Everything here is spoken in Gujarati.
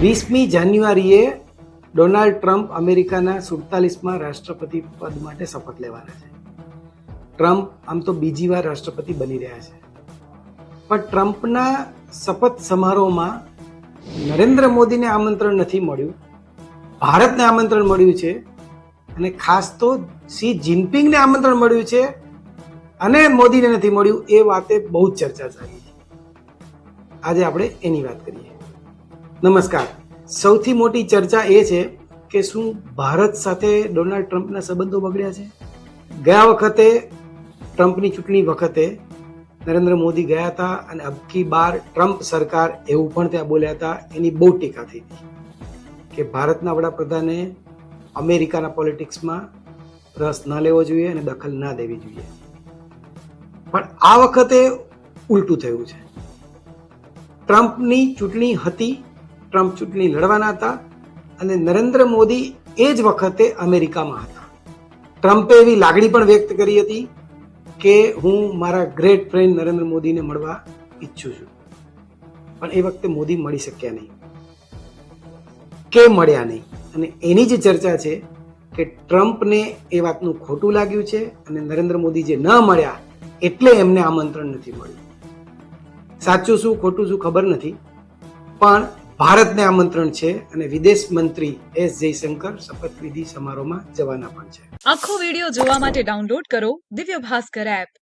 વીસમી જાન્યુઆરીએ ડોનાલ્ડ ટ્રમ્પ અમેરિકાના સુડતાલીસમાં રાષ્ટ્રપતિ પદ માટે શપથ લેવાના છે. ટ્રમ્પ આમ તો બીજી વાર રાષ્ટ્રપતિ બની રહ્યા છે. પણ ટ્રમ્પના શપથ સમારોહમાં નરેન્દ્ર મોદીને આમંત્રણ નથી મળ્યું. ભારતને આમંત્રણ મળ્યું છે અને ખાસ તો સી જિનપિંગને આમંત્રણ મળ્યું છે અને મોદીને નથી મળ્યું એ વાતે બહુ જ ચર્ચા ચાલી છે. આજે આપણે એની વાત કરીએ. નમસ્કાર. સૌથી મોટી ચર્ચા એ છે કે શું ભારત સાથે ડોનાલ્ડ ટ્રમ્પના સંબંધો બગડ્યા છે? ગયા વખતે ટ્રમ્પની ચૂંટણી વખતે નરેન્દ્ર મોદી ગયા હતા અને અબકી બાર ટ્રમ્પ સરકાર એવું પણ ત્યાં બોલ્યા હતા, એની બહુ ટીકા થઈ હતી. કે ભારતના વડાપ્રધાને અમેરિકાના પોલિટિક્સમાં રસ ન લેવો જોઈએ અને દખલ ના દેવી જોઈએ. પણ આ વખતે ઉલટું થયું છે. ટ્રમ્પની ચૂંટણી હતી ટ્રમ્પ ચૂંટણી લડવાના હતા અને નરેન્દ્ર મોદી એ જ વખતે અમેરિકામાં હતા. ટ્રમ્પે એવી લાગણી પણ વ્યક્ત કરી હતી કે હું મારા ગ્રેટ ફ્રેન્ડ નરેન્દ્ર મોદીને મળવા ઈચ્છું છું. પણ એ વખતે મોદી મળી શક્યા નહીં. કે મળ્યા નહીં? અને એની જ ચર્ચા છે કે ટ્રમ્પને એ વાતનું ખોટું લાગ્યું છે અને નરેન્દ્ર મોદી જે ન મળ્યા એટલે એમને આમંત્રણ નથી મળ્યું. સાચું શું, ખોટું શું ખબર નથી. પણ ભારતને આમંત્રણ છે અને વિદેશ મંત્રી એસ જયશંકર શપથવિધિ સમારોહમાં જવાના પણ છે. આખો વિડિયો જોવા માટે ડાઉનલોડ કરો દિવ્ય ભાસ્કર એપ.